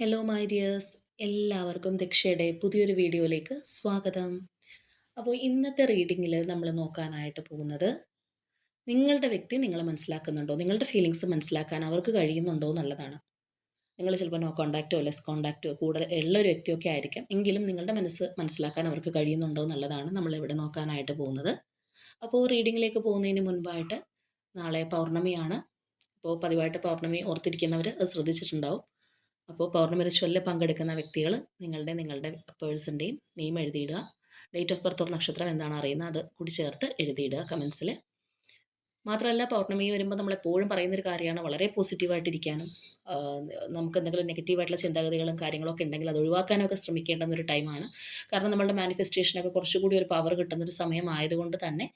Hello my dears എല്ലാവർക്കും ദക്ഷയുടെ പുതിയൊരു വീഡിയോയിലേക്ക് സ്വാഗതം. അപ്പോൾ ഇന്നത്തെ റീഡിങ്ങിൽ നമ്മൾ നോക്കാനായിട്ട് പോകുന്നത് നിങ്ങളുടെ വ്യക്തി നിങ്ങളെ മനസ്സിലാക്കുന്നുണ്ടോ? നിങ്ങളുടെ ഫീലിങ്സ് മനസ്സിലാക്കാൻ അവർക്ക് കഴിയുന്നുണ്ടോ എന്നുള്ളതാണ്. നിങ്ങൾ ചിലപ്പോൾ നോ കോണ്ടാക്റ്റോ ലെസ് കോണ്ടാക്റ്റോ കൂടുതൽ ഉള്ള ഒരു വ്യക്തിയൊക്കെ ആയിരിക്കാം. എങ്കിലും നിങ്ങളുടെ മനസ്സ് മനസ്സിലാക്കാൻ അവർക്ക് കഴിയുന്നുണ്ടോ എന്നുള്ളതാണ് നമ്മൾ ഇവിടെ നോക്കാനായിട്ട് പോകുന്നത്. അപ്പോൾ റീഡിങ്ങിലേക്ക് പോകുന്നതിന് മുൻപായിട്ട് നാളെ പൗർണമിയാണ്. അപ്പോൾ പതിവായിട്ട് പൗർണമി ഓർത്തിരിക്കുന്നവർ ശ്രദ്ധിച്ചിട്ടുണ്ടാവും. അപ്പോൾ പൗർണമി റിച്വലിൽ പങ്കെടുക്കുന്ന വ്യക്തികൾ നിങ്ങളുടെ നിങ്ങളുടെ പേഴ്സിന്റെയും നെയിം എഴുതിയിടുക. ഡേറ്റ് ഓഫ് ബർത്ത് ഓർ നക്ഷത്രം എന്താണ് അറിയുന്നത് അത് കൂടി ചേർത്ത് എഴുതിയിടുക കമൻസിൽ മാത്രമല്ല പൗർണമി വരുമ്പോൾ നമ്മൾ എപ്പോഴും പറയുന്നൊരു കാര്യമാണ് വളരെ പോസിറ്റീവായിട്ടിരിക്കാനും നമുക്ക് എന്തെങ്കിലും നെഗറ്റീവായിട്ടുള്ള ചിന്താഗതികളും കാര്യങ്ങളൊക്കെ ഉണ്ടെങ്കിൽ അത് ഒഴിവാക്കാനൊക്കെ ശ്രമിക്കേണ്ടുന്ന ഒരു ടൈമാണ് കാരണം നമ്മളുടെ മാനിഫെസ്റ്റേഷനൊക്കെ കുറച്ചുകൂടി ഒരു പവർ കിട്ടുന്നൊരു സമയമായതുകൊണ്ട് തന്നെ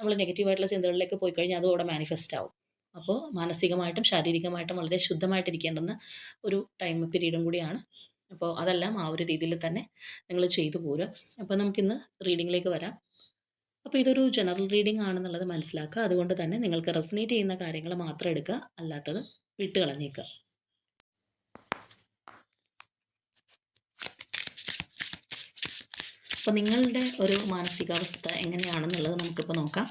നമ്മൾ നെഗറ്റീവായിട്ടുള്ള ചിന്തകളിലേക്ക് പോയി കഴിഞ്ഞാൽ അതും അവിടെ മാനിഫെസ്റ്റ് ആവും. അപ്പോൾ മാനസികമായിട്ടും ശാരീരികമായിട്ടും വളരെ ശുദ്ധമായിട്ടിരിക്കേണ്ടുന്ന ഒരു ടൈം പീരീഡും കൂടിയാണ്. അപ്പോൾ അതെല്ലാം ആ ഒരു രീതിയിൽ തന്നെ നിങ്ങൾ ചെയ്തു പോരുക. അപ്പോൾ നമുക്കിന്ന് റീഡിങ്ങിലേക്ക് വരാം. അപ്പോൾ ഇതൊരു ജനറൽ റീഡിംഗ് ആണെന്നുള്ളത് മനസ്സിലാക്കുക. അതുകൊണ്ട് തന്നെ നിങ്ങൾക്ക് റെസനേറ്റ് ചെയ്യുന്ന കാര്യങ്ങൾ മാത്രം എടുക്കുക. അല്ലാത്തത് വിട്ട് കളഞ്ഞേക്കുക. അപ്പോൾ നിങ്ങളുടെ ഒരു മാനസികാവസ്ഥ എങ്ങനെയാണെന്നുള്ളത് നമുക്കിപ്പോൾ നോക്കാം.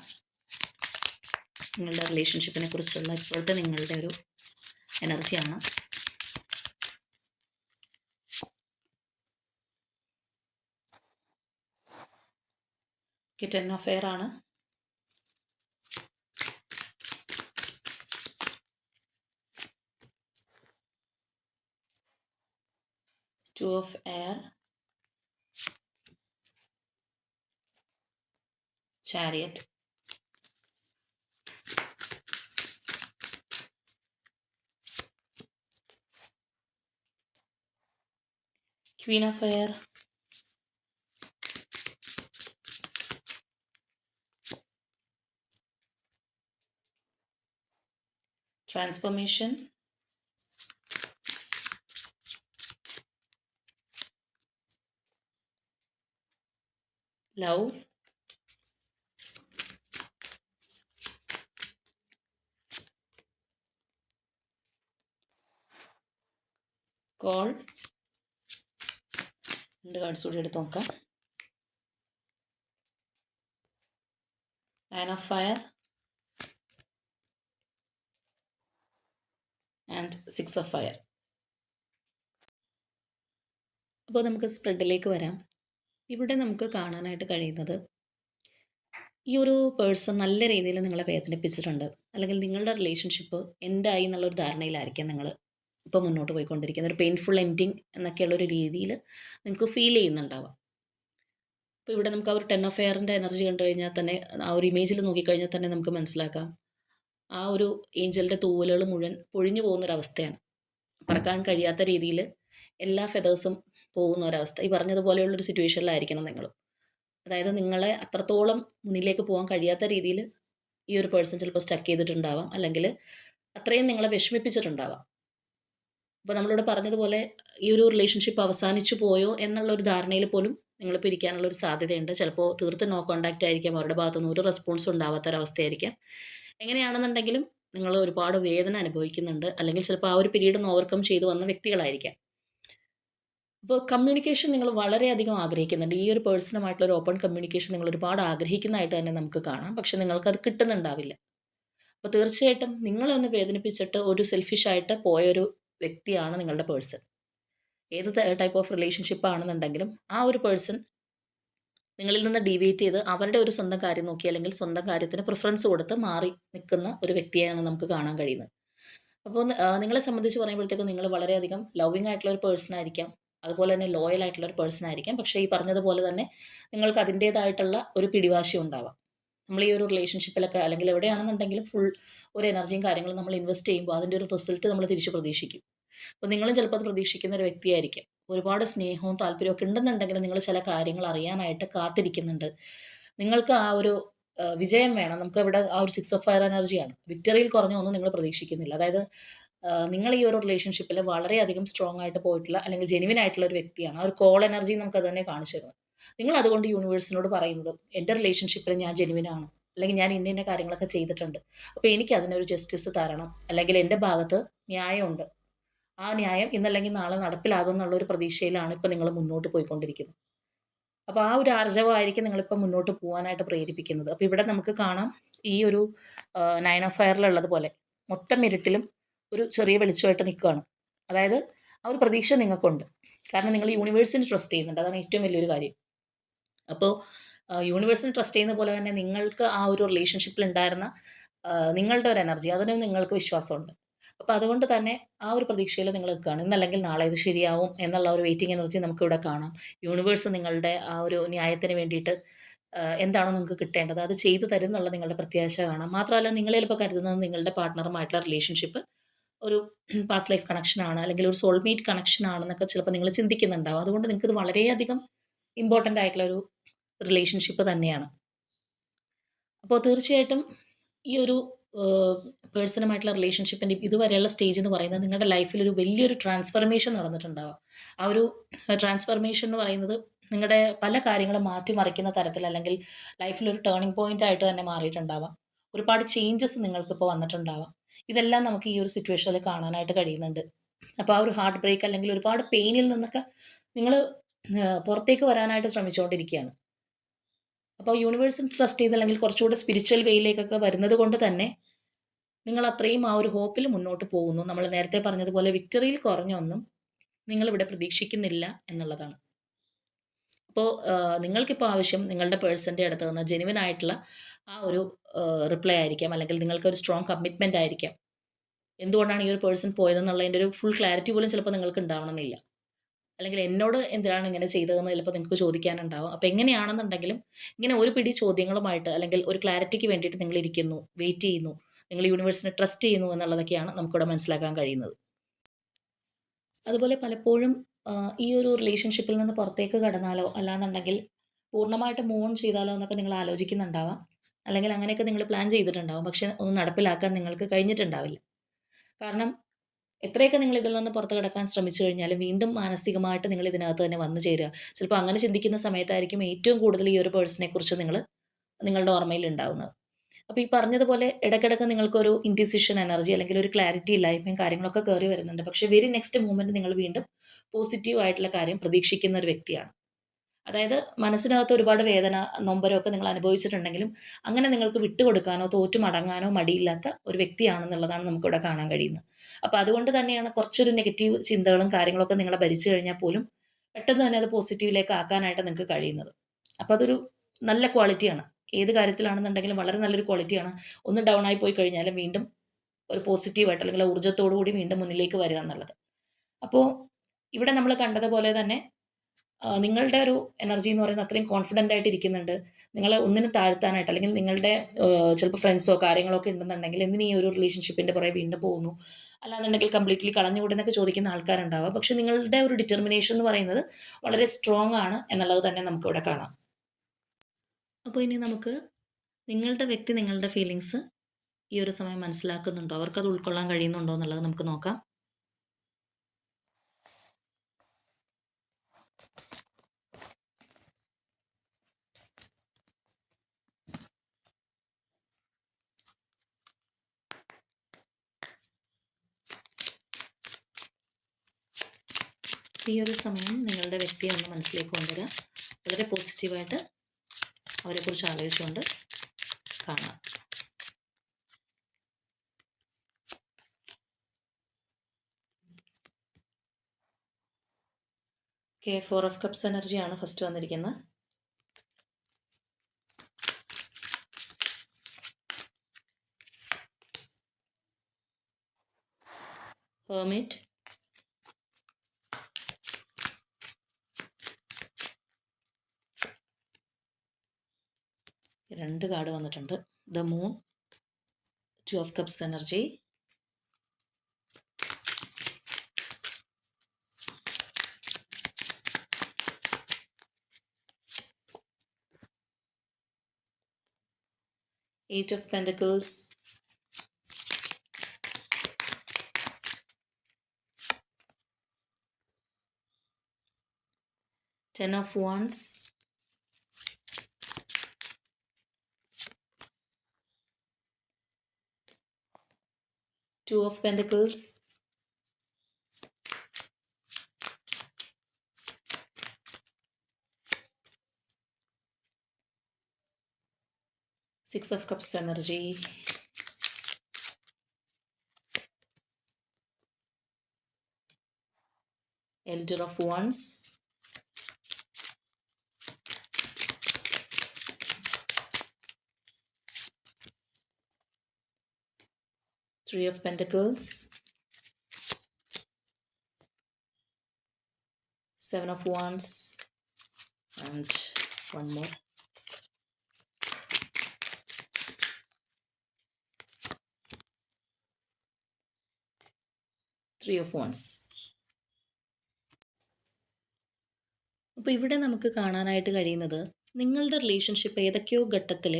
നിങ്ങളുടെ റിലേഷൻഷിപ്പിനെ കുറിച്ചുള്ള ഇപ്പോഴത്തെ നിങ്ങളുടെ ഒരു എനർജിയാണ് കിറ്റൻ ഓഫ് എയർ ആണ്. Two of air chariot Queen of Air. Transformation. Love. Call. രണ്ട് കാർഡ്സ് കൂടി എടുത്ത് നോക്കാം. An of fire and six of fire അപ്പോൾ നമുക്ക് സ്പ്രെഡിലേക്ക് വരാം. ഇവിടെ നമുക്ക് കാണാനായിട്ട് കഴിയുന്നത് ഈ ഒരു പേഴ്സൺ നല്ല രീതിയിൽ നിങ്ങളെ വേദനിപ്പിച്ചിട്ടുണ്ട്. അല്ലെങ്കിൽ നിങ്ങളുടെ റിലേഷൻഷിപ്പ് എൻഡായി എന്നുള്ളൊരു ധാരണയിലായിരിക്കാം നിങ്ങൾ ഇപ്പോൾ മുന്നോട്ട് പോയിക്കൊണ്ടിരിക്കുന്നത് ഒരു പെയിൻഫുൾ എൻഡിങ് എന്നൊക്കെയുള്ളൊരു രീതിയിൽ നിങ്ങൾക്ക് ഫീൽ ചെയ്യുന്നുണ്ടാവാം. അപ്പോൾ ഇവിടെ നമുക്ക് ആ ഒരു ടെൻ ഓഫ് എയറിന്റെ എനർജി കണ്ടു കഴിഞ്ഞാൽ തന്നെ ആ ഒരു ഇമേജിൽ നോക്കിക്കഴിഞ്ഞാൽ തന്നെ നമുക്ക് മനസ്സിലാക്കാം. ആ ഒരു ഏഞ്ചലിന്റെ തൂവലുകൾ മുഴുവൻ പൊഴിഞ്ഞു പോകുന്നൊരവസ്ഥയാണ് പറക്കാൻ കഴിയാത്ത രീതിയിൽ എല്ലാ ഫെതേഴ്സും പോകുന്ന ഒരവസ്ഥ ഈ പറഞ്ഞതുപോലെയുള്ളൊരു സിറ്റുവേഷനിലായിരിക്കണം നിങ്ങൾ അതായത് നിങ്ങളെ അത്രത്തോളം മുന്നിലേക്ക് പോകാൻ കഴിയാത്ത രീതിയിൽ ഈ ഒരു പേഴ്സൺ ചിലപ്പോൾ സ്റ്റക്ക് ചെയ്തിട്ടുണ്ടാവാം. അല്ലെങ്കിൽ അത്രയും നിങ്ങളെ വിഷമിപ്പിച്ചിട്ടുണ്ടാവാം. അപ്പോൾ നമ്മളിവിടെ പറഞ്ഞതുപോലെ ഈ ഒരു റിലേഷൻഷിപ്പ് അവസാനിച്ചു പോയോ എന്നുള്ള ഒരു ധാരണയിൽ പോലും നിങ്ങൾ പിരിക്കാനുള്ള ഒരു സാധ്യതയുണ്ട്. ചിലപ്പോൾ തീർത്തും നോ കോണ്ടാക്റ്റ് ആയിരിക്കാം. അവരുടെ ഭാഗത്തുനിന്ന് ഒരു റെസ്പോൺസും ഉണ്ടാവാത്തൊരവസ്ഥയായിരിക്കാം എങ്ങനെയാണെന്നുണ്ടെങ്കിലും നിങ്ങൾ ഒരുപാട് വേദന അനുഭവിക്കുന്നുണ്ട്. അല്ലെങ്കിൽ ചിലപ്പോൾ ആ ഒരു പീരീഡ് ഒന്ന് ഓവർകം ചെയ്തു വന്ന വ്യക്തികളായിരിക്കാം. അപ്പോൾ കമ്മ്യൂണിക്കേഷൻ നിങ്ങൾ വളരെയധികം ആഗ്രഹിക്കുന്നുണ്ട്. ഈ ഒരു പേഴ്സണുമായിട്ടുള്ള ഒരു ഓപ്പൺ കമ്മ്യൂണിക്കേഷൻ നിങ്ങൾ ഒരുപാട് ആഗ്രഹിക്കുന്നതായിട്ട് തന്നെ നമുക്ക് കാണാം. പക്ഷെ നിങ്ങൾക്കത് കിട്ടുന്നുണ്ടാവില്ല. അപ്പോൾ തീർച്ചയായിട്ടും നിങ്ങളെ ഒന്ന് വേദനിപ്പിച്ചിട്ട് ഒരു സെൽഫിഷായിട്ട് പോയൊരു വ്യക്തിയാണ് നിങ്ങളുടെ പേഴ്സൺ. ഏത് ടൈപ്പ് ഓഫ് റിലേഷൻഷിപ്പ് ആണെന്നുണ്ടെങ്കിലും ആ ഒരു പേഴ്സൺ നിങ്ങളിൽ നിന്ന് ഡീവിയേറ്റ് ചെയ്ത് അവരുടെ ഒരു സ്വന്തം കാര്യം നോക്കി അല്ലെങ്കിൽ സ്വന്തം കാര്യത്തിന് പ്രിഫറൻസ് കൊടുത്ത് മാറി നിൽക്കുന്ന ഒരു വ്യക്തിയാണ് നമുക്ക് കാണാൻ കഴിയുന്നത്. അപ്പോൾ നിങ്ങളെ സംബന്ധിച്ച് പറയുമ്പോഴത്തേക്കും നിങ്ങൾ വളരെയധികം ലവിങ് ആയിട്ടുള്ള ഒരു പേഴ്സൺ ആയിരിക്കാം. അതുപോലെ തന്നെ ലോയൽ ആയിട്ടുള്ള ഒരു പേഴ്സൺ ആയിരിക്കാം. പക്ഷേ ഈ പറഞ്ഞതുപോലെ തന്നെ നിങ്ങൾക്ക് അതിന്റേതായിട്ടുള്ള ഒരു പിടിവാശി ഉണ്ടാവാം. നമ്മൾ ഈ ഒരു റിലേഷൻഷിപ്പിലൊക്കെ അല്ലെങ്കിൽ എവിടെയാണെന്നുണ്ടെങ്കിലും ഫുൾ ഒരു എനർജിയും കാര്യങ്ങളും നമ്മൾ ഇൻവെസ്റ്റ് ചെയ്യുമ്പോൾ അതിന്റെ ഒരു റിസൾട്ട് നമ്മൾ തിരിച്ച് പ്രതീക്ഷിക്കും. അപ്പോൾ നിങ്ങളും ചിലപ്പോൾ അത് പ്രതീക്ഷിക്കുന്ന ഒരു വ്യക്തിയായിരിക്കും. ഒരുപാട് സ്നേഹവും താല്പര്യവും ഒക്കെ ഉണ്ടെന്നുണ്ടെങ്കിലും നിങ്ങൾ ചില കാര്യങ്ങൾ അറിയാനായിട്ട് കാത്തിരിക്കുന്നുണ്ട്. നിങ്ങൾക്ക് ആ ഒരു വിജയം വേണം. നമുക്ക് ഇവിടെ ആ ഒരു സിക്സ് ഓഫ് ഫയർ എനർജിയാണ് വിക്ടറിയിൽ കുറഞ്ഞ ഒന്നും നിങ്ങൾ പ്രതീക്ഷിക്കുന്നില്ല. അതായത് നിങ്ങൾ ഈ ഒരു റിലേഷൻഷിപ്പിൽ വളരെയധികം സ്ട്രോങ് ആയിട്ട് പോയിട്ടുള്ള അല്ലെങ്കിൽ ജെനുവിൻ ആയിട്ടുള്ള ഒരു വ്യക്തിയാണ്. ആ ഒരു കോൾ എനർജി നമുക്ക് അത് തന്നെ കാണിച്ചു തരുന്നത്. നിങ്ങൾ അതുകൊണ്ട് യൂണിവേഴ്സിനോട് പറയുന്നത് എന്റെ റിലേഷൻഷിപ്പിൽ ഞാൻ ജെനുവിനാണ് അല്ലെങ്കിൽ ഞാൻ ഇന്ന ഇന്ന കാര്യങ്ങളൊക്കെ ചെയ്തിട്ടുണ്ട്. അപ്പോൾ എനിക്ക് അതിനൊരു ജസ്റ്റിസ് തരണം. അല്ലെങ്കിൽ എന്റെ ഭാഗത്ത് ന്യായമുണ്ട്. ആ ന്യായം ഇന്നല്ലെങ്കിൽ നാളെ നടപ്പിലാകും എന്നുള്ള ഒരു പ്രതീക്ഷയിലാണ് ഇപ്പോൾ നിങ്ങൾ മുന്നോട്ട് പോയിക്കൊണ്ടിരിക്കുന്നത്. അപ്പോൾ ആ ഒരു ആർജവമായിരിക്കും നിങ്ങളിപ്പോൾ മുന്നോട്ട് പോകാനായിട്ട് പ്രേരിപ്പിക്കുന്നത്. അപ്പോൾ ഇവിടെ നമുക്ക് കാണാം ഈ ഒരു നയൻ ഓഫ് ഫയറിലുള്ളത് പോലെ മൊത്തം ഇരുട്ടിലും ഒരു ചെറിയ വെളിച്ചമായിട്ട് നിൽക്കുകയാണ്. അതായത് ആ ഒരു പ്രതീക്ഷ നിങ്ങൾക്കുണ്ട്. കാരണം നിങ്ങൾ യൂണിവേഴ്സിന് ട്രസ്റ്റ് ചെയ്യുന്നുണ്ട്. അതാണ് ഏറ്റവും വലിയൊരു കാര്യം. അപ്പോൾ യൂണിവേഴ്സിന് ട്രസ്റ്റ് ചെയ്യുന്ന പോലെ തന്നെ നിങ്ങൾക്ക് ആ ഒരു റിലേഷൻഷിപ്പിൽ ഉണ്ടായിരുന്ന നിങ്ങളുടെ ഒരു എനർജി അതിനും നിങ്ങൾക്ക് വിശ്വാസമുണ്ട്. അപ്പോൾ അതുകൊണ്ട് തന്നെ ആ ഒരു പ്രതീക്ഷയിൽ നിങ്ങൾ നിൽക്കുകയാണ്. ഇന്നല്ലെങ്കിൽ നാളെ ഇത് ശരിയാവും എന്നുള്ള ഒരു വെയിറ്റിംഗ് എനർജി നമുക്കിവിടെ കാണാം. യൂണിവേഴ്സ് നിങ്ങളുടെ ആ ഒരു ന്യായത്തിന് വേണ്ടിയിട്ട് എന്താണോ നിങ്ങൾക്ക് കിട്ടേണ്ടത് അത് ചെയ്തു തരും എന്നുള്ള നിങ്ങളുടെ പ്രത്യാശ കാണാം. മാത്രമല്ല നിങ്ങൾ ചിലപ്പോൾ കരുതുന്നത് നിങ്ങളുടെ പാർട്ട്ണറുമായിട്ടുള്ള റിലേഷൻഷിപ്പ് ഒരു പാസ്റ്റ് ലൈഫ് കണക്ഷനാണ് അല്ലെങ്കിൽ ഒരു സോൾമേറ്റ് കണക്ഷൻ ആണെന്നൊക്കെ ചിലപ്പോൾ നിങ്ങൾ ചിന്തിക്കുന്നുണ്ടാവും. അതുകൊണ്ട് നിങ്ങൾക്ക് ഇത് വളരെയധികം ഇമ്പോർട്ടന്റ് ആയിട്ടുള്ള ഒരു റിലേഷൻഷിപ്പ് തന്നെയാണ്. അപ്പോൾ തീർച്ചയായിട്ടും ഈ ഒരു പേഴ്സണുമായിട്ടുള്ള റിലേഷൻഷിപ്പിന്റെ ഇതുവരെയുള്ള സ്റ്റേജ് എന്ന് പറയുന്നത് നിങ്ങളുടെ ലൈഫിൽ ഒരു വലിയൊരു ട്രാൻസ്ഫർമേഷൻ നടന്നിട്ടുണ്ടാവാം. ആ ഒരു ട്രാൻസ്ഫർമേഷൻ എന്ന് പറയുന്നത് നിങ്ങളുടെ പല കാര്യങ്ങളും മാറ്റിമറിക്കുന്ന തരത്തിൽ അല്ലെങ്കിൽ ലൈഫിൽ ഒരു ടേണിംഗ് പോയിന്റ് ആയിട്ട് തന്നെ മാറിയിട്ടുണ്ടാവാം. ഒരുപാട് ചേഞ്ചസ് നിങ്ങൾക്കിപ്പോൾ വന്നിട്ടുണ്ടാവാം. ഇതെല്ലാം നമുക്ക് ഈ ഒരു സിറ്റുവേഷനിൽ കാണാനായിട്ട് കഴിയുന്നുണ്ട്. അപ്പോൾ ആ ഒരു ഹാർട്ട് ബ്രേക്ക് അല്ലെങ്കിൽ ഒരുപാട് പെയിനിൽ നിന്നൊക്കെ നിങ്ങൾ പുറത്തേക്ക് വരാനായിട്ട് ശ്രമിച്ചുകൊണ്ടിരിക്കുകയാണ്. അപ്പോൾ യൂണിവേഴ്സിൽ ട്രസ്റ്റ് ചെയ്ത് അല്ലെങ്കിൽ കുറച്ചുകൂടെ സ്പിരിച്വൽ വേയിലേക്കൊക്കെ വരുന്നത് കൊണ്ട് തന്നെ നിങ്ങൾ അത്രയും ആ ഒരു ഹോപ്പിൽ മുന്നോട്ട് പോകുന്നു. നമ്മൾ നേരത്തെ പറഞ്ഞതുപോലെ വിക്ടറിയിൽ കുറഞ്ഞൊന്നും നിങ്ങളിവിടെ പ്രതീക്ഷിക്കുന്നില്ല എന്നുള്ളതാണ്. അപ്പോൾ നിങ്ങൾക്കിപ്പോൾ ആവശ്യം നിങ്ങളുടെ പേഴ്സന്റെ അടുത്ത് നിന്ന് ജെനുവിൻ ആയിട്ടുള്ള ആ ഒരു റിപ്ലൈ ആയിരിക്കാം. അല്ലെങ്കിൽ നിങ്ങൾക്ക് ഒരു സ്ട്രോങ് കമ്മിറ്റ്മെന്റ് ആയിരിക്കാം. എന്തുകൊണ്ടാണ് ഈ ഒരു പേഴ്സൺ പോയതെന്നുള്ളതിന്റെ ഒരു ഫുൾ ക്ലാരിറ്റി പോലും ചിലപ്പോൾ നിങ്ങൾക്ക് ഉണ്ടാവണമെന്നില്ല. അല്ലെങ്കിൽ എന്നോട് എന്തിനാണ് ഇങ്ങനെ ചെയ്തതെന്ന് ചിലപ്പോൾ നിങ്ങൾക്ക് ചോദിക്കാനുണ്ടാവും. അപ്പോൾ എങ്ങനെയാണെന്നുണ്ടെങ്കിലും ഇങ്ങനെ ഒരു പിടി ചോദ്യങ്ങളുമായിട്ട് അല്ലെങ്കിൽ ഒരു ക്ലാരിറ്റിക്ക് വേണ്ടിയിട്ട് നിങ്ങൾ ഇരിക്കുന്നു വെയിറ്റ് ചെയ്യുന്നു നിങ്ങൾ യൂണിവേഴ്സിനെ ട്രസ്റ്റ് ചെയ്യുന്നു എന്നുള്ളതൊക്കെയാണ് നമുക്കിവിടെ മനസ്സിലാക്കാൻ കഴിയുന്നത്. അതുപോലെ പലപ്പോഴും ഈ ഒരു റിലേഷൻഷിപ്പിൽ നിന്ന് പുറത്തേക്ക് കടന്നാലോ അല്ലാന്നുണ്ടെങ്കിൽ പൂർണമായിട്ട് മൂൺ ചെയ്താലോ എന്നൊക്കെ നിങ്ങൾ ആലോചിക്കുന്നുണ്ടാവാം. അല്ലെങ്കിൽ അങ്ങനെയൊക്കെ നിങ്ങൾ പ്ലാൻ ചെയ്തിട്ടുണ്ടാവും. പക്ഷെ ഒന്നും നടപ്പിലാക്കാൻ നിങ്ങൾക്ക് കഴിഞ്ഞിട്ടുണ്ടാവില്ല. കാരണം എത്രയൊക്കെ നിങ്ങൾ ഇതിൽ നിന്ന് പുറത്തു കിടക്കാൻ ശ്രമിച്ചു കഴിഞ്ഞാലും വീണ്ടും മാനസികമായിട്ട് നിങ്ങൾ ഇതിനകത്ത് തന്നെ വന്നു ചേരുക. ചിലപ്പോൾ അങ്ങനെ ചിന്തിക്കുന്ന സമയത്തായിരിക്കും ഏറ്റവും കൂടുതൽ ഈ ഒരു പേഴ്സണെ കുറിച്ച് നിങ്ങൾ നിങ്ങളുടെ ഓർമ്മയിൽ ഉണ്ടാവുന്നത്. അപ്പോൾ ഈ പറഞ്ഞതുപോലെ ഇടയ്ക്കിടയ്ക്ക് നിങ്ങൾക്കൊരു ഇൻഡിസിഷൻ എനർജി അല്ലെങ്കിൽ ഒരു ക്ലാരിറ്റി ഇല്ലായ്മയും കാര്യങ്ങളൊക്കെ കയറി വരുന്നുണ്ട്. പക്ഷേ വെരി നെക്സ്റ്റ് മൂമെന്റ് നിങ്ങൾ വീണ്ടും പോസിറ്റീവ് ആയിട്ടുള്ള കാര്യം പ്രതീക്ഷിക്കുന്ന ഒരു വ്യക്തിയാണ്. അതായത് മനസ്സിനകത്ത് ഒരുപാട് വേദന നൊമ്പരമൊക്കെ നിങ്ങൾ അനുഭവിച്ചിട്ടുണ്ടെങ്കിലും അങ്ങനെ നിങ്ങൾക്ക് വിട്ടുകൊടുക്കാനോ തോറ്റു മടങ്ങാനോ മടിയില്ലാത്ത ഒരു വ്യക്തിയാണെന്നുള്ളതാണ് നമുക്കിവിടെ കാണാൻ കഴിയുന്നത്. അപ്പോൾ അതുകൊണ്ട് തന്നെയാണ് കുറച്ചൊരു നെഗറ്റീവ് ചിന്തകളും കാര്യങ്ങളൊക്കെ നിങ്ങളെ ഭരിച്ചു കഴിഞ്ഞാൽ പോലും പെട്ടെന്ന് തന്നെ അത് പോസിറ്റീവിലേക്ക് ആക്കാനായിട്ട് നിങ്ങൾക്ക് കഴിയുന്നത്. അപ്പോൾ അതൊരു നല്ല ക്വാളിറ്റിയാണ്. ഏത് കാര്യത്തിലാണെന്നുണ്ടെങ്കിലും വളരെ നല്ലൊരു ക്വാളിറ്റിയാണ്. ഒന്ന് ഡൗൺ ആയി പോയി കഴിഞ്ഞാലും വീണ്ടും ഒരു പോസിറ്റീവായിട്ട് അല്ലെങ്കിൽ ഊർജത്തോടു കൂടി വീണ്ടും മുന്നിലേക്ക് വരിക എന്നുള്ളത്. അപ്പോൾ ഇവിടെ നമ്മൾ കണ്ടതുപോലെ തന്നെ നിങ്ങളുടെ ഒരു എനർജി എന്ന് പറയുന്നത് അത്രയും കോൺഫിഡന്റ് ആയിട്ട് ഇരിക്കുന്നുണ്ട്. നിങ്ങളെ ഒന്നിനും താഴ്ത്താനായിട്ട് അല്ലെങ്കിൽ നിങ്ങളുടെ ചിലപ്പോൾ ഫ്രണ്ട്സോ കാര്യങ്ങളോ ഒക്കെ ഉണ്ടെന്നുണ്ടെങ്കിൽ ഈ ഒരു റിലേഷൻഷിപ്പിന്റെ പുറകെ വീണ്ടും പോകുന്നു? അല്ലാന്നുണ്ടെങ്കിൽ കംപ്ലീറ്റ്ലി കളഞ്ഞുകൂടെന്നൊക്കെ ചോദിക്കുന്ന ആൾക്കാരുണ്ടാവുക പക്ഷെ നിങ്ങളുടെ ഒരു ഡിറ്റർമിനേഷൻ എന്ന് പറയുന്നത് വളരെ സ്ട്രോങ് ആണ് എന്നുള്ളത് തന്നെ നമുക്കിവിടെ കാണാം. അപ്പോൾ ഇനി നമുക്ക് നിങ്ങളുടെ വ്യക്തി നിങ്ങളുടെ ഫീലിങ്സ് ഈ ഒരു സമയം മനസ്സിലാക്കുന്നുണ്ടോ? അവർക്കത് ഉൾക്കൊള്ളാൻ കഴിയുന്നുണ്ടോ എന്നുള്ളത് നമുക്ക് നോക്കാം. ഈ ഒരു സമയം നിങ്ങളുടെ വ്യക്തിയെ ഒന്ന് മനസ്സിലേക്ക് കൊണ്ടുവരിക വളരെ പോസിറ്റീവായിട്ട് അവരെക്കുറിച്ച് ആലോചിച്ചുകൊണ്ട് കാണാം. കെ ഫോർ ഓഫ് കപ്സ് എനർജിയാണ് ഫസ്റ്റ് വന്നിരിക്കുന്നത്. ഹേർമിറ്റ് രണ്ട് കാർഡ് വന്നിട്ടുണ്ട്. The moon two of cups energy. Eight of pentacles ten of wands. two of pentacles. Six of cups energy. Elder of wands. Three of Pentacles, Seven of Wands, and one more. Three of Wands. അപ്പോൾ ഇവിടെ നമുക്ക് കാണാനായിട്ട് കഴിയുന്നത് നിങ്ങളുടെ relationship ഏതൊക്കെയോ ഘട്ടത്തിൽ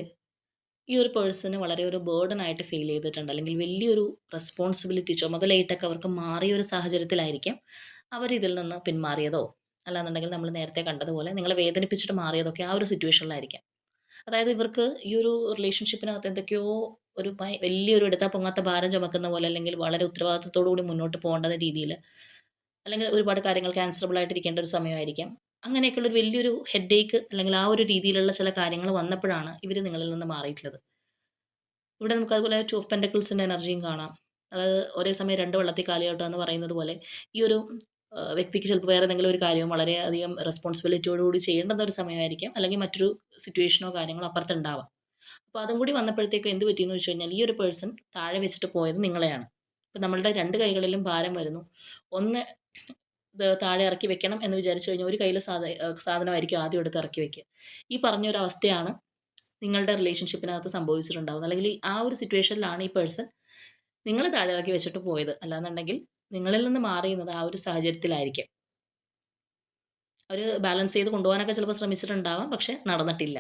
ഈ ഒരു പേഴ്സണ് വളരെ ഒരു ബേർഡൻ ആയിട്ട് ഫീൽ ചെയ്തിട്ടുണ്ട്. അല്ലെങ്കിൽ വലിയൊരു റെസ്പോൺസിബിലിറ്റി ചുമതലയായിട്ടൊക്കെ അവർക്ക് മാറിയ ഒരു സാഹചര്യത്തിലായിരിക്കാം അവർ ഇതിൽ നിന്ന് പിന്മാറിയതോ? അല്ലാന്നുണ്ടെങ്കിൽ നമ്മൾ നേരത്തെ കണ്ടതുപോലെ നിങ്ങളെ വേദനിപ്പിച്ചിട്ട് മാറിയതൊക്കെ ആ ഒരു സിറ്റുവേഷനിലായിരിക്കാം. അതായത് ഇവർക്ക് ഈ ഒരു റിലേഷൻഷിപ്പിനകത്ത് എന്തൊക്കെയോ ഒരു വലിയൊരു എടുത്താൽ പൊങ്ങാത്ത ഭാരം ചുമക്കുന്ന പോലെ അല്ലെങ്കിൽ വളരെ ഉത്തരവാദിത്തത്തോടു കൂടി മുന്നോട്ട് പോകേണ്ട രീതിയിൽ അല്ലെങ്കിൽ ഒരുപാട് കാര്യങ്ങൾ ക്യാൻസറബിൾ ആയിട്ടിരിക്കേണ്ട ഒരു സമയമായിരിക്കാം. അങ്ങനെയൊക്കെയുള്ള ഒരു വലിയൊരു ഹെഡേക്ക് അല്ലെങ്കിൽ ആ ഒരു രീതിയിലുള്ള ചില കാര്യങ്ങൾ വന്നപ്പോഴാണ് ഇവർ നിങ്ങളിൽ നിന്ന് മാറിയിട്ടുള്ളത്. ഇവിടെ നമുക്ക് അതുപോലെ ടു ഓഫ് പെൻഡക്കിൾസിന്റെ എനർജിയും കാണാം. അതായത് ഒരേ സമയം രണ്ട് വെള്ളത്തിൽ കാലിയാട്ടം എന്ന് പറയുന്നത് പോലെ ഈ ഒരു വ്യക്തിക്ക് ചിലപ്പോൾ വേറെ എന്തെങ്കിലും ഒരു കാര്യവും വളരെയധികം റെസ്പോൺസിബിലിറ്റിയോടുകൂടി ചെയ്യേണ്ടുന്ന ഒരു സമയമായിരിക്കാം. അല്ലെങ്കിൽ മറ്റൊരു സിറ്റുവേഷനോ കാര്യങ്ങളോ അപ്പുറത്തുണ്ടാവാം അപ്പോൾ അതും കൂടി വന്നപ്പോഴത്തേക്കും എന്ത് പറ്റിയെന്ന് വെച്ച് കഴിഞ്ഞാൽ ഈ ഒരു പേഴ്സൺ താഴെ വെച്ചിട്ട് പോയത് നിങ്ങളെയാണ്. ഇപ്പം നമ്മളുടെ രണ്ട് കൈകളിലും ഭാരം വരുന്നു. ഒന്ന് താഴെ ഇറക്കി വെക്കണം എന്ന് വിചാരിച്ചു കഴിഞ്ഞാൽ ഒരു കയ്യിൽ സാധ സാധനമായിരിക്കും ആദ്യം എടുത്ത് ഇറക്കി വെക്കുക. ഈ പറഞ്ഞ ഒരു അവസ്ഥയാണ് നിങ്ങളുടെ റിലേഷൻഷിപ്പിനകത്ത് സംഭവിച്ചിട്ടുണ്ടാവുന്നത്. അല്ലെങ്കിൽ ആ ഒരു സിറ്റുവേഷനിലാണ് ഈ പേഴ്സൺ നിങ്ങൾ താഴെ ഇറക്കി വെച്ചിട്ട് പോയത്. അല്ലാന്നുണ്ടെങ്കിൽ നിങ്ങളിൽ നിന്ന് മാറിയുന്നത് ആ ഒരു സാഹചര്യത്തിലായിരിക്കും. ഒരു ബാലൻസ് ചെയ്ത് കൊണ്ടുപോകാനൊക്കെ ചിലപ്പോൾ ശ്രമിച്ചിട്ടുണ്ടാവാം പക്ഷെ നടന്നിട്ടില്ല.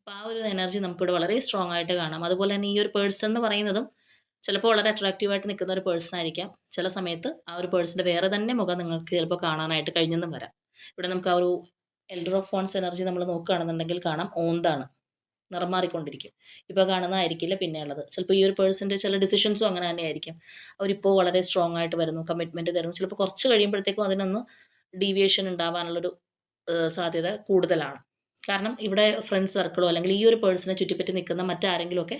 അപ്പോൾ ആ ഒരു എനർജി നമുക്കിവിടെ വളരെ സ്ട്രോങ് ആയിട്ട് കാണാം. അതുപോലെ തന്നെ ഈ ഒരു പേഴ്സൺ എന്ന് പറയുന്നതും ചിലപ്പോൾ വളരെ അട്രാക്റ്റീവായിട്ട് നിൽക്കുന്ന ഒരു പേഴ്സൺ ആയിരിക്കാം. ചില സമയത്ത് ആ ഒരു പേഴ്സന്റെ വേറെ തന്നെ മുഖം നിങ്ങൾക്ക് ചിലപ്പോൾ കാണാനായിട്ട് കഴിഞ്ഞെന്നും വരാം. ഇവിടെ നമുക്ക് ആ ഒരു എൽഡർ ഓഫ് ഫോൺസ് എനർജി നമ്മൾ നോക്കുകയാണെന്നുണ്ടെങ്കിൽ കാണാം. ഓന്താണ് നിറം മാറിക്കൊണ്ടിരിക്കും ഇപ്പോൾ കാണുന്നതായിരിക്കില്ല പിന്നെ ഉള്ളത് ചിലപ്പോൾ ഈ ഒരു പേഴ്സന്റെ ചില ഡിസിഷൻസും അങ്ങനെ തന്നെ ആയിരിക്കും. അവരിപ്പോൾ വളരെ സ്ട്രോങ് ആയിട്ട് വരുന്നു കമ്മിറ്റ്മെന്റ് തരുന്നു. ചിലപ്പോൾ കുറച്ച് കഴിയുമ്പോഴത്തേക്കും അതിനൊന്ന് ഡീവിയേഷൻ ഉണ്ടാവാനുള്ളൊരു സാധ്യത കൂടുതലാണ്. കാരണം ഇവിടെ ഫ്രണ്ട്സ് സർക്കിളോ അല്ലെങ്കിൽ ഈ ഒരു പേഴ്സണെ ചുറ്റിപ്പറ്റി നിൽക്കുന്ന മറ്റാരെങ്കിലുമൊക്കെ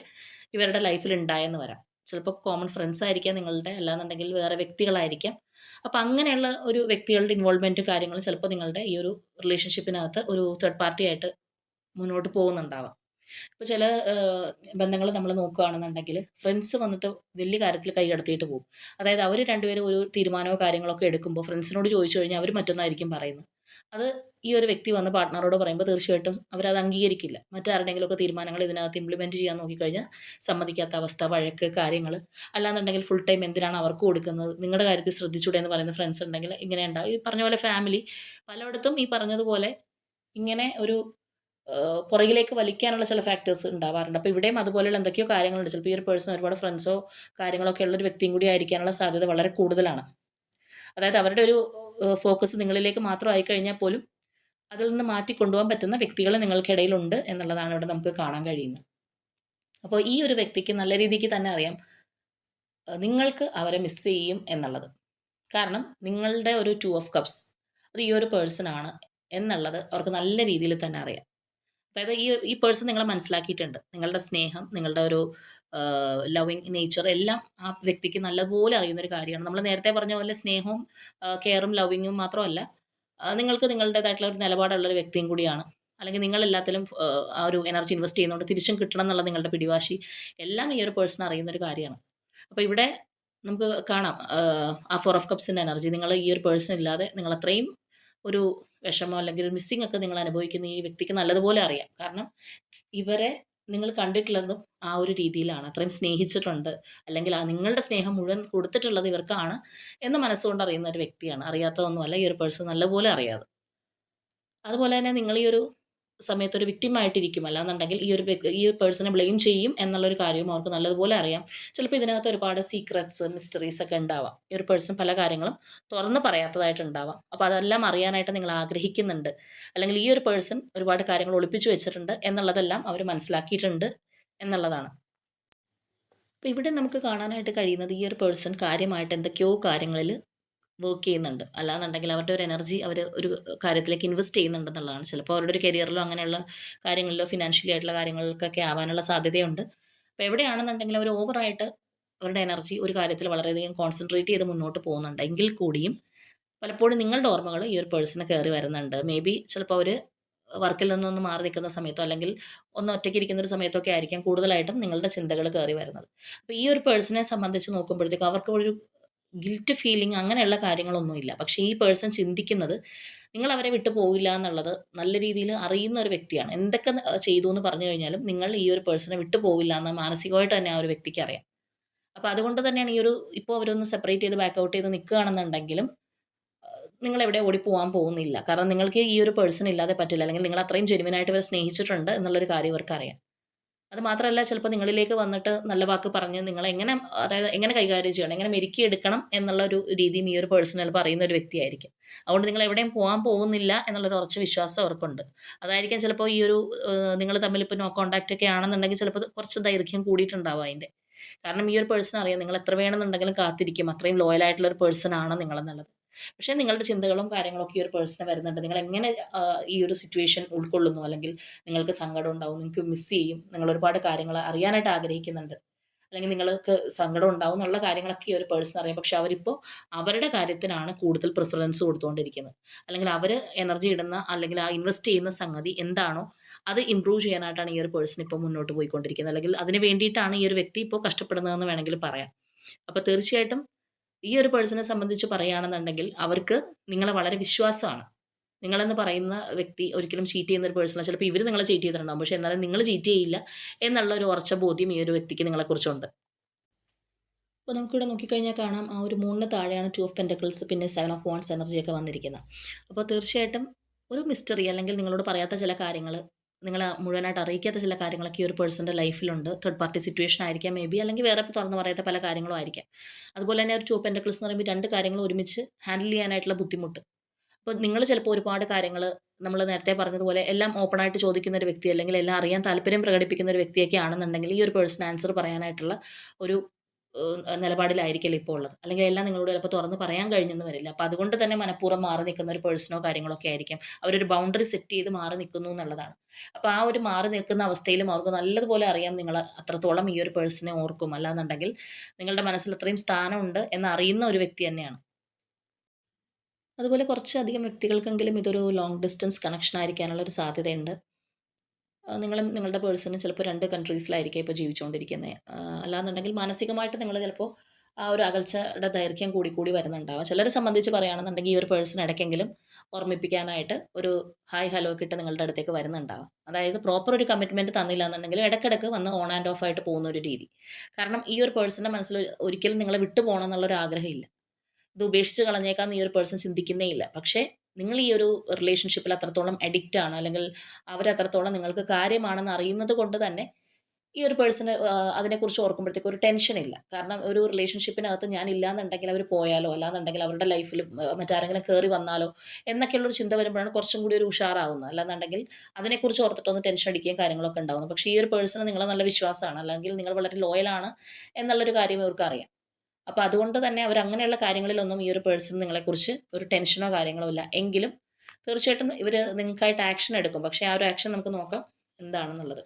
ഇവരുടെ ലൈഫിൽ ഉണ്ടായെന്ന് വരാം. ചിലപ്പോൾ കോമൺ ഫ്രണ്ട്സ് ആയിരിക്കാം നിങ്ങളുടെ അല്ലാന്നുണ്ടെങ്കിൽ വേറെ വ്യക്തികളായിരിക്കാം. അപ്പോൾ അങ്ങനെയുള്ള ഒരു വ്യക്തികളുടെ ഇൻവോൾവ്മെന്റും കാര്യങ്ങളും ചിലപ്പോൾ നിങ്ങളുടെ ഈ ഒരു റിലേഷൻഷിപ്പിനകത്ത് ഒരു തേർഡ് പാർട്ടി ആയിട്ട് മുന്നോട്ട് പോകുന്നുണ്ടാവാം. ഇപ്പോൾ ചില ബന്ധങ്ങൾ നമ്മൾ നോക്കുകയാണെന്നുണ്ടെങ്കിൽ ഫ്രണ്ട്സ് വന്നിട്ട് വലിയ കാര്യത്തിൽ കൈ കടത്തിയിട്ട് പോകും. അതായത് അവർ രണ്ടുപേരും ഒരു തീരുമാനമോ കാര്യങ്ങളൊക്കെ എടുക്കുമ്പോൾ ഫ്രണ്ട്സിനോട് ചോദിച്ചു കഴിഞ്ഞാൽ അവർ മറ്റൊന്നായിരിക്കും പറയുന്നത്. അത് ഈ ഒരു വ്യക്തി വന്ന് പാർട്ട്ണറോട് പറയുമ്പോൾ തീർച്ചയായിട്ടും അവരത് അംഗീകരിക്കില്ല. മറ്റാരുടെങ്കിലുമൊക്കെ തീരുമാനങ്ങൾ ഇതിനകത്ത് ഇംപ്ലിമെന്റ് ചെയ്യാൻ നോക്കിക്കഴിഞ്ഞാൽ സമ്മതിക്കാത്ത അവസ്ഥ വഴക്ക് കാര്യങ്ങൾ അല്ലാന്നുണ്ടെങ്കിൽ ഫുൾ ടൈം എന്തിനാണ് അവർക്ക് കൊടുക്കുന്നത്? നിങ്ങളുടെ കാര്യത്തിൽ ശ്രദ്ധിച്ചൂടെ എന്ന് പറയുന്ന ഫ്രണ്ട്സ് ഉണ്ടെങ്കിൽ ഇങ്ങനെ ഉണ്ടാവും. ഈ പറഞ്ഞ പോലെ ഫാമിലി പലയിടത്തും ഈ പറഞ്ഞതുപോലെ ഇങ്ങനെ ഒരു പുറകിലേക്ക് വലിക്കാനുള്ള ചില ഫാക്ടേഴ്സ് ഉണ്ടാവാറുണ്ട്. അപ്പോൾ ഇവിടെയും അതുപോലെയുള്ള എന്തൊക്കെയോ കാര്യങ്ങളുണ്ട്. ചിലപ്പോൾ ഈ ഒരു പേഴ്സൺ ഒരുപാട് ഫ്രണ്ട്സോ കാര്യങ്ങളൊക്കെ ഉള്ളൊരു വ്യക്തിയും കൂടി ആയിരിക്കാനുള്ള സാധ്യത വളരെ കൂടുതലാണ്. അതായത് അവരുടെ ഒരു ഫോക്കസ് നിങ്ങളിലേക്ക് മാത്രം ആയിക്കഴിഞ്ഞാൽ പോലും അതിൽ നിന്ന് മാറ്റി കൊണ്ടുപോകാൻ പറ്റുന്ന വ്യക്തികൾ നിങ്ങൾക്കിടയിലുണ്ട് എന്നുള്ളതാണ് ഇവിടെ നമുക്ക് കാണാൻ കഴിയുന്നത്. അപ്പോൾ ഈ ഒരു വ്യക്തിക്ക് നല്ല രീതിക്ക് തന്നെ അറിയാം നിങ്ങൾക്ക് അവരെ മിസ് ചെയ്യും എന്നുള്ളത്. കാരണം നിങ്ങളുടെ ഒരു ടു ഓഫ് കപ്സ് അത് ഈ ഒരു പേഴ്സൺ ആണ് എന്നുള്ളത് അവർക്ക് നല്ല രീതിയിൽ തന്നെ അറിയാം. അതായത് ഈ ഈ പേഴ്സൺ നിങ്ങളെ മനസ്സിലാക്കിയിട്ടുണ്ട്. നിങ്ങളുടെ സ്നേഹം നിങ്ങളുടെ ഒരു ലവിങ് നേച്ചർ എല്ലാം ആ വ്യക്തിക്ക് നല്ലപോലെ അറിയുന്ന ഒരു കാര്യമാണ്. നമ്മൾ നേരത്തെ പറഞ്ഞ പോലെ സ്നേഹവും കെയറും ലവിങ്ങും മാത്രമല്ല നിങ്ങൾക്ക് നിങ്ങളുടേതായിട്ടുള്ള ഒരു നിലപാടുള്ള ഒരു വ്യക്തിയും കൂടിയാണ്. അല്ലെങ്കിൽ നിങ്ങൾ എല്ലാത്തിലും ആ, ഒരു എനർജി ഇൻവെസ്റ്റ് ചെയ്യുന്നതുകൊണ്ട് തിരിച്ചും കിട്ടണം എന്നുള്ള നിങ്ങളുടെ പിടിവാശി. എല്ലാം ഈ ഒരു പേഴ്സൺ അറിയുന്ന ഒരു കാര്യമാണ്. അപ്പോൾ ഇവിടെ നമുക്ക് കാണാം ആ, ഫോർ ഓഫ് കപ്സിന്റെ എനർജി നിങ്ങൾ ഈ ഒരു പേഴ്സൺ ഇല്ലാതെ നിങ്ങൾ അത്രയും ഒരു വിഷമം അല്ലെങ്കിൽ ഒരു മിസ്സിങ് ഒക്കെ നിങ്ങൾ അനുഭവിക്കുന്ന ഈ വ്യക്തിക്ക് നല്ലതുപോലെ അറിയാം. കാരണം ഇവരെ നിങ്ങൾ കണ്ടിട്ടുള്ളതും ആ ഒരു രീതിയിലാണ്. അത്രയും സ്നേഹിച്ചിട്ടുണ്ട്. അല്ലെങ്കിൽ ആ നിങ്ങളുടെ സ്നേഹം മുഴുവൻ കൊടുത്തിട്ടുള്ളത് ഇവർക്കാണ് എന്ന് മനസ്സുകൊണ്ട് അറിയുന്ന ഒരു വ്യക്തിയാണ്. അറിയാത്തതൊന്നുമല്ല ഈ ഒരു പേഴ്സൺ നല്ലപോലെ അറിയാതെ. അതുപോലെ തന്നെ നിങ്ങൾ ഈ ഒരു സമയത്ത് ഒരു വിക്റ്റിം ആയിട്ടിരിക്കും. അല്ലാന്നുണ്ടെങ്കിൽ ഈ ഒരു ഈ പേഴ്സണെ ബ്ലെയിം ചെയ്യും എന്നുള്ളൊരു കാര്യവും അവർക്ക് നല്ലതുപോലെ അറിയാം. ചിലപ്പോൾ ഇതിനകത്ത് ഒരുപാട് സീക്രറ്റ്സ് മിസ്റ്ററീസ് ഒക്കെ ഉണ്ടാവാം. ഈ ഒരു പേഴ്സൺ പല കാര്യങ്ങളും തുറന്ന് പറയാത്തതായിട്ടുണ്ടാവാം. അപ്പോൾ അതെല്ലാം അറിയാനായിട്ട് നിങ്ങൾ ആഗ്രഹിക്കുന്നുണ്ട്. അല്ലെങ്കിൽ ഈ ഒരു പേഴ്സൺ ഒരുപാട് കാര്യങ്ങൾ ഒളിപ്പിച്ചു വെച്ചിട്ടുണ്ട് എന്നുള്ളതെല്ലാം അവർ മനസ്സിലാക്കിയിട്ടുണ്ട് എന്നുള്ളതാണ്. അപ്പോൾ ഇവിടെ നമുക്ക് കാണാനായിട്ട് കഴിയുന്നത് ഈ ഒരു പേഴ്സൺ കാര്യമായിട്ട് എന്തൊക്കെയോ കാര്യങ്ങളിൽ വർക്ക് ചെയ്യുന്നുണ്ട്. അല്ലാന്നുണ്ടെങ്കിൽ അവരുടെ ഒരു എനർജി അവർ ഒരു കാര്യത്തിലേക്ക് ഇൻവെസ്റ്റ് ചെയ്യുന്നുണ്ടെന്നുള്ളതാണ്. ചിലപ്പോൾ അവരുടെ ഒരു കരിയറിലോ അങ്ങനെയുള്ള കാര്യങ്ങളിലോ ഫിനാൻഷ്യലി ആയിട്ടുള്ള കാര്യങ്ങൾക്കൊക്കെ ആവാനുള്ള സാധ്യതയുണ്ട്. അപ്പോൾ എവിടെയാണെന്നുണ്ടെങ്കിൽ അവർ ഓവറായിട്ട് അവരുടെ എനർജി ഒരു കാര്യത്തിൽ വളരെയധികം കോൺസെൻട്രേറ്റ് ചെയ്ത് മുന്നോട്ട് പോകുന്നുണ്ട്. എങ്കിൽ കൂടിയും പലപ്പോഴും നിങ്ങളുടെ ഓർമ്മകൾ ഈ ഒരു പേഴ്സണ് കയറി വരുന്നുണ്ട്. മേ ബി ചിലപ്പോൾ അവർ വർക്കിൽ നിന്നൊന്ന് മാറി നിൽക്കുന്ന സമയത്തോ അല്ലെങ്കിൽ ഒന്ന് ഒറ്റയ്ക്ക് ഇരിക്കുന്ന ഒരു സമയത്തൊക്കെ ആയിരിക്കാം കൂടുതലായിട്ടും നിങ്ങളുടെ ചിന്തകൾ കയറി വരുന്നത്. അപ്പോൾ ഈ ഒരു പേഴ്സണെ സംബന്ധിച്ച് നോക്കുമ്പോഴത്തേക്കും അവർക്ക് ഒരു ഗിൽറ്റ് ഫീലിംഗ് അങ്ങനെയുള്ള കാര്യങ്ങളൊന്നുമില്ല. പക്ഷേ ഈ പേഴ്സൺ ചിന്തിക്കുന്നത് നിങ്ങൾ അവരെ വിട്ടു പോവില്ല എന്നുള്ളത് നല്ല രീതിയിൽ അറിയുന്ന ഒരു വ്യക്തിയാണ്. എന്തൊക്കെ ചെയ്തു എന്ന് പറഞ്ഞു കഴിഞ്ഞാലും നിങ്ങൾ ഈ ഒരു പേഴ്സണെ വിട്ടു പോവില്ല എന്ന് മാനസികമായിട്ട് തന്നെ ആ ഒരു വ്യക്തിക്ക് അറിയാം. അപ്പോൾ അതുകൊണ്ട് തന്നെയാണ് ഈ ഒരു ഇപ്പോൾ അവരൊന്ന് സെപ്പറേറ്റ് ചെയ്ത് ബാക്ക് ഔട്ട് ചെയ്ത് നിൽക്കുകയാണെന്നുണ്ടെങ്കിലും നിങ്ങൾ എവിടെ ഓടിപ്പോകാൻ പോകുന്നില്ല. കാരണം നിങ്ങൾക്ക് ഈ ഒരു പേഴ്സൺ ഇല്ലാതെ പറ്റില്ല. അല്ലെങ്കിൽ നിങ്ങൾ അത്രയും ജെനുവിനായിട്ട് ഇവരെ സ്നേഹിച്ചിട്ടുണ്ട് എന്നുള്ളൊരു കാര്യം ഇവർക്ക് അറിയാം അത് മാത്രമല്ല ചിലപ്പോൾ നിങ്ങളിലേക്ക് വന്നിട്ട് നല്ല വാക്ക് പറഞ്ഞ് നിങ്ങൾ എങ്ങനെ അതായത് എങ്ങനെ കൈകാര്യം ചെയ്യണം എങ്ങനെ മെരുക്കിയെടുക്കണം എന്നുള്ള ഒരു രീതിയും ഈ ഒരു പേഴ്സണൽ പറയുന്ന ഒരു വ്യക്തിയായിരിക്കും. അതുകൊണ്ട് നിങ്ങൾ എവിടെയും പോകാൻ പോകുന്നില്ല എന്നുള്ളൊരു ഉറച്ച വിശ്വാസം അവർക്കുണ്ട്. അതായിരിക്കാം ചിലപ്പോൾ ഈ ഒരു നിങ്ങൾ തമ്മിൽ ഇപ്പോൾ നോ കോൺടാക്റ്റ് ഒക്കെ ആണെന്നുണ്ടെങ്കിൽ ചിലപ്പോൾ കുറച്ച് ദൈർഘ്യം കൂടിയിട്ടുണ്ടാവും അതിന്റെ. കാരണം ഈ ഒരു പേഴ്സൺ അറിയാം നിങ്ങൾ എത്ര വേണമെന്നുണ്ടെങ്കിലും കാത്തിരിക്കും. അത്രയും ലോയൽ ആയിട്ടുള്ള ഒരു പേഴ്സൺ ആണ് നിങ്ങളെന്നുള്ളത്. പക്ഷേ നിങ്ങളുടെ ചിന്തകളും കാര്യങ്ങളൊക്കെ ഈ ഒരു പേഴ്സണ് വരുന്നുണ്ട്. നിങ്ങൾ എങ്ങനെ ഈ ഒരു സിറ്റുവേഷൻ ഉൾക്കൊള്ളുന്നു? അല്ലെങ്കിൽ നിങ്ങൾക്ക് സങ്കടം ഉണ്ടാവും നിങ്ങൾക്ക് മിസ് ചെയ്യും നിങ്ങൾ ഒരുപാട് കാര്യങ്ങൾ അറിയാനായിട്ട് ആഗ്രഹിക്കുന്നുണ്ട്. അല്ലെങ്കിൽ നിങ്ങൾക്ക് സങ്കടം ഉണ്ടാവും എന്നുള്ള കാര്യങ്ങളൊക്കെ ഈ ഒരു പേഴ്സൺ അറിയാം. പക്ഷെ അവരിപ്പോൾ അവരുടെ കാര്യത്തിനാണ് കൂടുതൽ പ്രിഫറൻസ് കൊടുത്തുകൊണ്ടിരിക്കുന്നത് അല്ലെങ്കിൽ അവർ എനർജി ഇടുന്ന അല്ലെങ്കിൽ ആ ഇൻവെസ്റ്റ് ചെയ്യുന്ന സംഗതി എന്താണോ അത് ഇമ്പ്രൂവ് ചെയ്യാനായിട്ടാണ് ഈ ഒരു പേഴ്സൺ ഇപ്പോൾ മുന്നോട്ട് പോയിക്കൊണ്ടിരിക്കുന്നത്. അല്ലെങ്കിൽ അതിന് വേണ്ടിയിട്ടാണ് ഈ ഒരു വ്യക്തി ഇപ്പോൾ കഷ്ടപ്പെടുന്നതെന്ന് വേണമെങ്കിൽ പറയാം. അപ്പോൾ തീർച്ചയായിട്ടും ഈ ഒരു പേഴ്സണെ സംബന്ധിച്ച് പറയുകയാണെന്നുണ്ടെങ്കിൽ അവർക്ക് നിങ്ങളെ വളരെ വിശ്വാസമാണ്. നിങ്ങളെന്ന് പറയുന്ന വ്യക്തി ഒരിക്കലും ചീറ്റ് ചെയ്യുന്ന ഒരു പേഴ്സണാണ് ചിലപ്പോൾ ഇവർ നിങ്ങളെ ചീറ്റ് ചെയ്തിട്ടുണ്ടാകും പക്ഷേ എന്നാലും നിങ്ങൾ ചീറ്റ് ചെയ്യില്ല എന്നുള്ള ഒരു ഉറച്ച ബോധ്യം ഈ ഒരു വ്യക്തിക്ക് നിങ്ങളെക്കുറിച്ചുണ്ട് അപ്പോൾ നമുക്കിവിടെ നോക്കിക്കഴിഞ്ഞാൽ കാണാം ആ ഒരു മൂന്നിന് താഴെയാണ് ടു ഓഫ് പെന്റക്കിൾസ് പിന്നെ സെവൻ ഓഫ് വോൺസ് എനർജിയൊക്കെ വന്നിരിക്കുന്നത്. അപ്പോൾ തീർച്ചയായിട്ടും ഒരു മിസ്റ്ററി അല്ലെങ്കിൽ നിങ്ങളോട് പറയാത്ത ചില കാര്യങ്ങൾ നിങ്ങളെ മുഴുവനായിട്ട് അറിയിക്കാത്ത ചില കാര്യങ്ങളൊക്കെ ഈ ഒരു പേഴ്സന്റെ ലൈഫിലുണ്ട്. തേർഡ് പാർട്ടി സിറ്റുവേഷൻ ആയിരിക്കാം മേ ബി അല്ലെങ്കിൽ വേറെ തുറന്ന് പറയാത്ത പല കാര്യങ്ങളും ആയിരിക്കാം. അതുപോലെ തന്നെ ഒരു ടു ക്ലിസ് എന്ന് പറയുമ്പോൾ രണ്ട് കാര്യങ്ങൾ ഒരുമിച്ച് ഹാൻഡിൽ ചെയ്യാനായിട്ടുള്ള ബുദ്ധിമുട്ട്. അപ്പോൾ നിങ്ങൾ ചിലപ്പോൾ ഒരുപാട് കാര്യങ്ങൾ നമ്മൾ നേരത്തെ പറഞ്ഞതുപോലെ എല്ലാം ഓപ്പണായിട്ട് ചോദിക്കുന്ന ഒരു വ്യക്തി അല്ലെങ്കിൽ എല്ലാം അറിയാൻ താല്പര്യം പ്രകടിപ്പിക്കുന്ന ഒരു വ്യക്തിയൊക്കെ ആണെന്നുണ്ടെങ്കിൽ ഈ ഒരു പേഴ്സൺ ആൻസർ പറയാനായിട്ടുള്ള ഒരു നിലപാടിലായിരിക്കില്ല ഇപ്പോൾ ഉള്ളത്? അല്ലെങ്കിൽ എല്ലാം നിങ്ങളോട് ചിലപ്പോൾ തുറന്ന് പറയാൻ കഴിഞ്ഞെന്ന് വരില്ല. അപ്പോൾ അതുകൊണ്ട് തന്നെ മനഃപൂർവം മാറി നിൽക്കുന്ന ഒരു പേഴ്സണോ കാര്യങ്ങളൊക്കെ ആയിരിക്കും. അവരൊരു ബൗണ്ടറി സെറ്റ് ചെയ്ത് മാറി നിൽക്കുന്നു എന്നുള്ളതാണ്. അപ്പോൾ ആ ഒരു മാറി നിൽക്കുന്ന അവസ്ഥയിലും അവർക്ക് നല്ലതുപോലെ അറിയാം നിങ്ങൾ അത്രത്തോളം ഈ ഒരു പേഴ്സണെ ഓർക്കും. അല്ലാന്നുണ്ടെങ്കിൽ നിങ്ങളുടെ മനസ്സിൽ അത്രയും സ്ഥാനമുണ്ട് എന്നറിയുന്ന ഒരു വ്യക്തി തന്നെയാണ്. അതുപോലെ കുറച്ചധികം വ്യക്തികൾക്കെങ്കിലും ഇതൊരു ലോങ് ഡിസ്റ്റൻസ് കണക്ഷൻ ആയിരിക്കാനുള്ള ഒരു സാധ്യതയുണ്ട്. നിങ്ങളും നിങ്ങളുടെ പേഴ്സണും ചിലപ്പോൾ രണ്ട് കൺട്രീസിലായിരിക്കും ഇപ്പോൾ ജീവിച്ചുകൊണ്ടിരിക്കുന്നത് അല്ലാന്നുണ്ടെങ്കിൽ മാനസികമായിട്ട് നിങ്ങൾ ചിലപ്പോൾ ആ ഒരു അകൽച്ചയുടെ ദൈർഘ്യം കൂടി കൂടി വരുന്നുണ്ടാവാം. ചിലരെ സംബന്ധിച്ച് പറയുകയാണെന്നുണ്ടെങ്കിൽ ഈ ഒരു പേഴ്സൺ ഇടയ്ക്കെങ്കിലും ഓർമ്മിപ്പിക്കാനായിട്ട് ഒരു ഹായ് ഹലോ കിട്ട് നിങ്ങളുടെ അടുത്തേക്ക് വരുന്നുണ്ടാവാം. അതായത് പ്രോപ്പർ ഒരു കമ്മിറ്റ്മെന്റ് തന്നില്ല എന്നുണ്ടെങ്കിൽ ഇടയ്ക്കിടയ്ക്ക് വന്ന് ഓൺ ആൻഡ് ഓഫ് ആയിട്ട് പോകുന്ന ഒരു രീതി. കാരണം ഈ ഒരു പേഴ്സന്റെ മനസ്സിൽ ഒരിക്കലും നിങ്ങളെ വിട്ടു പോകണം എന്നുള്ളൊരു ആഗ്രഹമില്ല. ഇത് ഉപേക്ഷിച്ച് കളഞ്ഞേക്കാന്ന് ഈ ഒരു പേഴ്സൺ ചിന്തിക്കുന്നേ ഇല്ല പക്ഷേ നിങ്ങൾ ഈ ഒരു റിലേഷൻഷിപ്പിൽ അത്രത്തോളം അഡിക്റ്റ് ആണ്. അല്ലെങ്കിൽ അവർ അത്രത്തോളം നിങ്ങൾക്ക് കാര്യമാണെന്ന് അറിയുന്നത് കൊണ്ട് തന്നെ ഈ ഒരു പേഴ്സണ് അതിനെക്കുറിച്ച് ഓർക്കുമ്പോഴത്തേക്ക് ഒരു ടെൻഷൻ ഇല്ല. കാരണം ഒരു റിലേഷൻഷിപ്പിനകത്ത് ഞാൻ ഇല്ലാന്നുണ്ടെങ്കിൽ അവർ പോയാലോ അല്ലാന്നുണ്ടെങ്കിൽ അവരുടെ ലൈഫിൽ മറ്റാരെങ്കിലും കയറി വന്നാലോ എന്നൊക്കെയുള്ളൊരു ചിന്ത വരുമ്പോഴാണ് കുറച്ചും കൂടി ഒരു ഉഷാറാവുന്നത്. അല്ലാന്നുണ്ടെങ്കിൽ അതിനെക്കുറിച്ച് ഓർത്തിട്ടൊന്ന് ടെൻഷൻ അടിക്കുകയും കാര്യങ്ങളൊക്കെ ഉണ്ടാവുന്നു. പക്ഷേ ഈ ഒരു പേഴ്സണ് നിങ്ങളെ നല്ല വിശ്വാസമാണ്. അല്ലെങ്കിൽ നിങ്ങൾ വളരെ ലോയലാണ് എന്നുള്ളൊരു കാര്യം ഇവർക്ക് അറിയാം അപ്പോൾ അതുകൊണ്ട് തന്നെ അവർ അങ്ങനെയുള്ള കാര്യങ്ങളിലൊന്നും ഈ ഒരു പേഴ്സൺ നിങ്ങളെക്കുറിച്ച് ഒരു ടെൻഷനോ കാര്യങ്ങളോ ഇല്ല. എങ്കിലും തീർച്ചയായിട്ടും ഇവർ നിങ്ങൾക്കായിട്ട് ആക്ഷൻ എടുക്കും. പക്ഷേ ആ ഒരു ആക്ഷൻ നമുക്ക് നോക്കാം എന്താണെന്നുള്ളത്.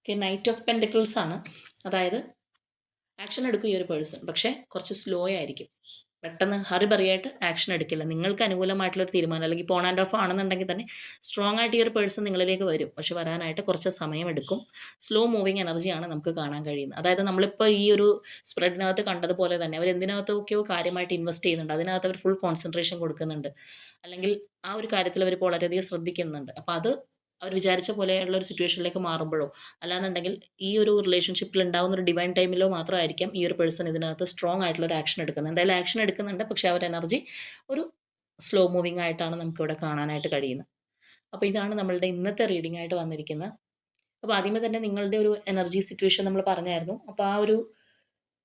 ഓക്കെ നൈറ്റ് ഓഫ് പെന്റിക്കിൾസ് ആണ്. അതായത് ആക്ഷൻ എടുക്കും ഈ ഒരു പേഴ്സൺ പക്ഷേ കുറച്ച് സ്ലോ ആയിരിക്കും. പെട്ടെന്ന് ഹറി പറയായിട്ട് ആക്ഷൻ എടുക്കില്ല. നിങ്ങൾക്ക് അനുകൂലമായിട്ടുള്ളൊരു തീരുമാനം അല്ലെങ്കിൽ പോൺ ആൻഡ് ഓഫ് ആണെന്നുണ്ടെങ്കിൽ തന്നെ സ്ട്രോങ് ആയിട്ട് ഈ ഒരു പേഴ്സൺ നിങ്ങളിലേക്ക് വരും. പക്ഷെ വരാനായിട്ട് കുറച്ച് സമയം എടുക്കും. സ്ലോ മൂവിങ് എനർജിയാണ് നമുക്ക് കാണാൻ കഴിയുന്നത്. അതായത് നമ്മളിപ്പോൾ ഈ ഒരു സ്പ്രെഡിനകത്ത് കണ്ടതുപോലെ തന്നെ അവർ എന്തിനകത്തൊക്കെയോ കാര്യമായിട്ട് ഇൻവെസ്റ്റ് ചെയ്യുന്നുണ്ട്. അതിനകത്ത് അവർ ഫുൾ കോൺസെൻട്രേഷൻ കൊടുക്കുന്നുണ്ട്. അല്ലെങ്കിൽ ആ ഒരു കാര്യത്തിൽ അവർ വളരെയധികം ശ്രദ്ധിക്കുന്നുണ്ട്. അപ്പോൾ അത് അവർ വിചാരിച്ച പോലെയുള്ള ഒരു സിറ്റുവേഷനിലേക്ക് മാറുമ്പോഴോ? അല്ലാന്നുണ്ടെങ്കിൽ ഈ ഒരു റിലേഷൻഷിപ്പിൽ ഉണ്ടാകുന്ന ഒരു ഡിവൈൻ ടൈമിലോ മാത്രമായിരിക്കാം ഈ ഒരു പേഴ്സൺ ഇതിനകത്ത് സ്ട്രോങ് ആയിട്ടുള്ള ഒരു ആക്ഷൻ എടുക്കുന്നത്. എന്തായാലും ആക്ഷൻ എടുക്കുന്നുണ്ട്. പക്ഷേ അവർ എനർജി ഒരു സ്ലോ മൂവിങ് ആയിട്ടാണ് നമുക്കിവിടെ കാണാനായിട്ട് കഴിയുന്നത്. അപ്പോൾ ഇതാണ് നമ്മളുടെ ഇന്നത്തെ റീഡിംഗ് ആയിട്ട് വന്നിരിക്കുന്നത്. അപ്പോൾ ആദ്യമേ തന്നെ നിങ്ങളുടെ ഒരു എനർജി സിറ്റുവേഷൻ നമ്മൾ പറഞ്ഞായിരുന്നു. അപ്പോൾ ആ ഒരു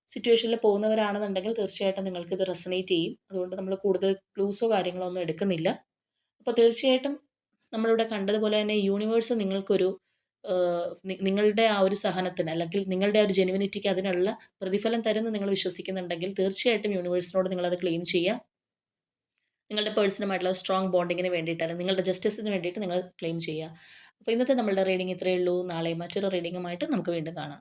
സിറ്റുവേഷനിൽ പോകുന്നവരാണെന്നുണ്ടെങ്കിൽ തീർച്ചയായിട്ടും നിങ്ങൾക്ക് ഇത് റെസനേറ്റ് ചെയ്യും. അതുകൊണ്ട് നമ്മൾ കൂടുതൽ ക്ലൂസോ കാര്യങ്ങളോ ഒന്നും എടുക്കുന്നില്ല. അപ്പോൾ തീർച്ചയായിട്ടും നമ്മളിവിടെ കണ്ടതുപോലെ തന്നെ യൂണിവേഴ്സ് നിങ്ങൾക്കൊരു നിങ്ങളുടെ ആ ഒരു സഹനത്തിന് അല്ലെങ്കിൽ നിങ്ങളുടെ ആ ഒരു ജെനുവിനിറ്റിക്ക് അതിനുള്ള പ്രതിഫലം തരുമെന്ന് നിങ്ങൾ വിശ്വസിക്കുന്നുണ്ടെങ്കിൽ തീർച്ചയായിട്ടും യൂണിവേഴ്സിനോട് നിങ്ങളത് ക്ലെയിം ചെയ്യുക നിങ്ങളുടെ പേഴ്സണുമായിട്ടുള്ള സ്ട്രോങ് ബോണ്ടിങ്ങിന് വേണ്ടിയിട്ട് അല്ലെങ്കിൽ നിങ്ങളുടെ ജസ്റ്റിസിന് വേണ്ടിയിട്ട് നിങ്ങൾ ക്ലെയിം ചെയ്യുക അപ്പോൾ ഇന്നത്തെ നമ്മളുടെ റീഡിംഗ് ഇത്രയേ ഉള്ളൂ. നാളെ മറ്റൊരു റീഡിങ്ങുമായിട്ട് നമുക്ക് വീണ്ടും കാണാം.